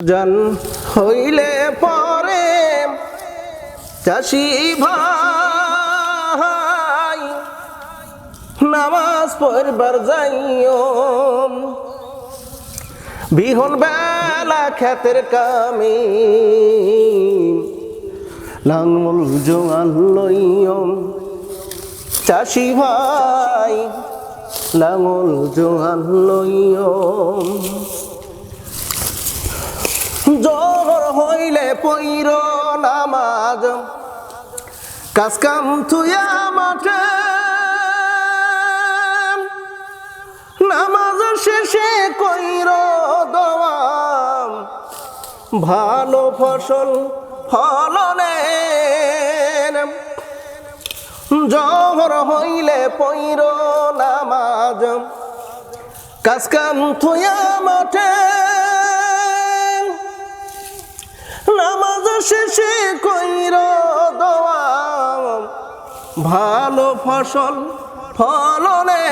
জন হইলে পরে চাষি ভাই নামাজ পড়বার যাইও বিহন বেলা খেতের কামি লাঙ্গল জোয়ান লইও চাষি ভাই লাঙ্গল জোয়ান লইও জোহর হইলে পইর নামাজ। কাজ কাম থুয়া মাঠে। নামাজ শেষে কইর দোয়াম ভালো ফসল ফলনে। জহর হইলে পইর নামাজ। কাজ কাম মাঠে। শেষে কইর দোয়া ভালো ফসল ফলনে